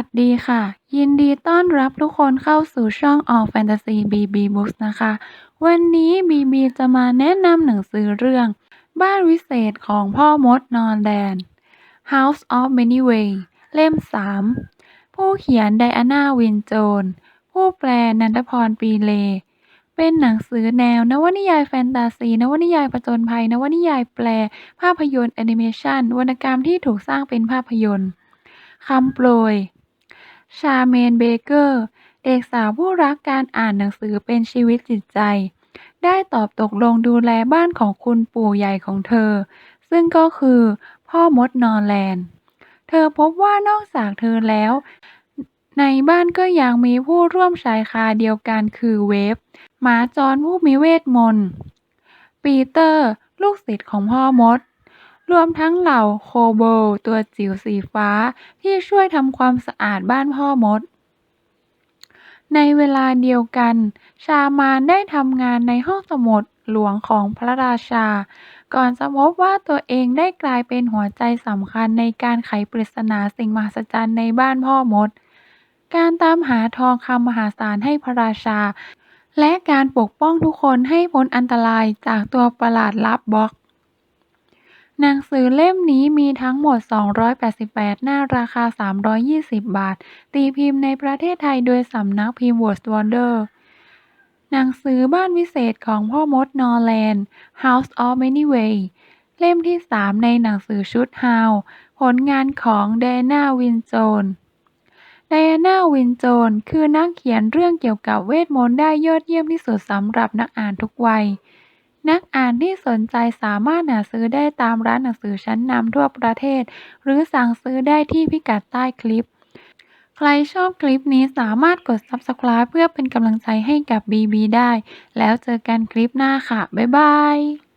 วัสดีค่ะ ยินดีต้อนรับทุกคนเข้าสู่ช่อง All Fantasy BB Books นะคะ วันนี้ BB จะมาแนะนำหนังสือเรื่อง บ้านวิเศษของพ่อมดนอร์แลน House of Many Ways เล่ม 3 ผู้เขียนไดอาน่าวินโจน ผู้แปลนันทพรปีเล เป็นหนังสือแนวนวนิยายแฟนตาซี นวนิยายผจญภัย นวนิยายแปล ภาพยนตร์แอนิเมชันวรรณกรรมที่ถูกสร้างเป็นภาพยนตร์คำโปรย ชาเมนเบเกอร์ เด็กสาวผู้รักการอ่านหนังสือเป็นชีวิตจิตใจ ได้ตอบตกลงดูแลบ้านของคุณปู่ใหญ่ของเธอ ซึ่งก็คือพ่อมดนอร์แลนด์ เธอพบว่านอกจากเธอแล้ว ในบ้านก็ยังมีผู้ร่วมชายคาเดียวกันคือเวฟหมาจรผู้มีเวทมนต์ปีเตอร์ ลูกศิษย์ของพ่อมด รวมทั้งเหล่าโคโบลตัวจิ๋วสีฟ้าที่ช่วยทำความสะอาดบ้านพ่อมด ในเวลาเดียวกัน ชามานได้ทำงานในห้องสมุดหลวงของพระราชา ก่อนจะพบว่าตัวเองได้กลายเป็นหัวใจสำคัญในการไขปริศนาสิ่งมหัศจรรย์ในบ้านพ่อมด การตามหาทองคำมหาศาลให้พระราชา และการปกป้องทุกคนให้พ้นอันตรายจากตัวประหลาดลับบล็อก หนังสือเล่มนี้มีทั้งหมด 288 หน้าราคา 320 บาท ตีพิมพ์ในประเทศไทยโดยสำนักพิมพ์ Wordswonder หนังสือบ้านวิเศษของพ่อมดนอร์แลนด์ House of Many Ways เล่มที่ 3 ในหนังสือชุด How ผลงานของไดน่าวินโจนไดอาน่าวินโจนคือนักเขียนเรื่องเกี่ยวกับเวทมนต์ได้ยอดเยี่ยมที่สุดสำหรับนักอ่านทุกวัย นักอ่านที่สนใจสามารถหาซื้อได้ตามร้านหนังสือชั้นนำทั่วประเทศ หรือสั่งซื้อได้ที่พิกัดใต้คลิป ใครชอบคลิปนี้สามารถกด Subscribe เพื่อเป็นกำลังใจให้กับ BB ได้ แล้วเจอกันคลิปหน้าค่ะ บ๊ายบาย